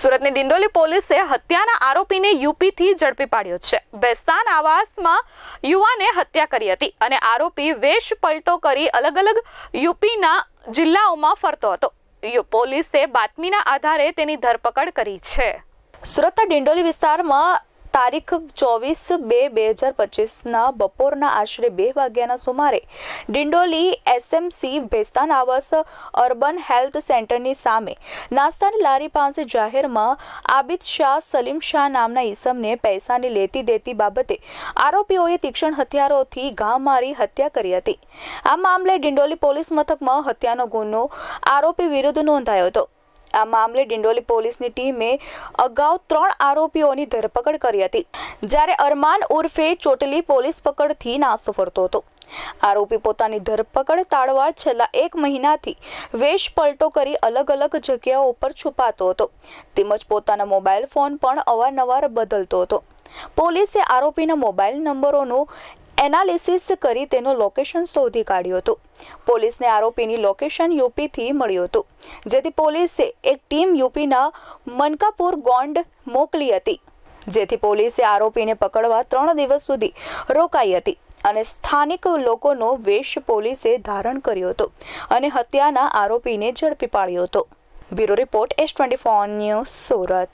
સુરતની ડિંડોલી પોલીસે હત્યાના આરોપીને યુપીથી ઝડપી પાડ્યો છે. બેસ્તાન આવાસમાં યુવાને હત્યા કરી હતી અને આરોપી વેશ પલટો કરી અલગ અલગ યુપીના જિલ્લાઓમાં ફરતો હતો. પોલીસે બાતમીના આધારે તેની ધરપકડ કરી છે. સુરતના ડિંડોલી વિસ્તારમાં તારીખ ચોવીસ બે બે હજાર પચીસના બપોરના આશરે બે વાગ્યાના સુમારે ડિંડોલી એસએમસી ભેસ્તાન આવાસ અર્બન હેલ્થ સેન્ટરની સામે નાસ્તાની લારી પાસે જાહેરમાં આબિદ શાહ સલીમ શાહ નામના ઈસમને પૈસાની લેતી દેતી બાબતે આરોપીઓએ તીક્ષ્ણ હથિયારોથી ઘા મારી હત્યા કરી હતી. આ મામલે ડિંડોલી પોલીસ મથકમાં હત્યાનો ગુનો આરોપી વિરુદ્ધ નોંધાયો હતો. આ મામલે ડિંડોલી પોલીસની ટીમે અગાઉ ત્રણ આરોપીઓની ધરપકડ કરી હતી. જ્યારે અરમાન ઉર્ફે ચોટલી પોલીસ પકડથી નાસ્તો ફરતો હતો. આરોપી પોતાની ધરપકડ તાળવા છેલ્લા એક મહિનાથી વેશ પલટો કરી અલગ અલગ જગ્યાઓ ઉપર છુપાતો હતો. તેમજ પોતાના મોબાઈલ ફોન પણ અવારનવાર બદલતો હતો. પોલીસે આરોપીના મોબાઈલ નંબરોનું એનાલિસિસ કરી તેનું લોકેશન શોધી કાઢ્યું હતું. પોલીસને આરોપીની લોકેશન યુપીથી મળ્યું હતું. જેથી પોલીસે એક ટીમ યુપીના મનકાપુર ગોંડ મોકલી હતી. જેથી પોલીસે આરોપીને પકડવા ત્રણ દિવસ સુધી રોકાઈ હતી અને સ્થાનિક લોકોનો વેશ પોલીસે ધારણ કર્યો હતો અને હત્યાના આરોપીને ઝડપી પાડ્યો હતો. Bureau report S twenty four news Surat.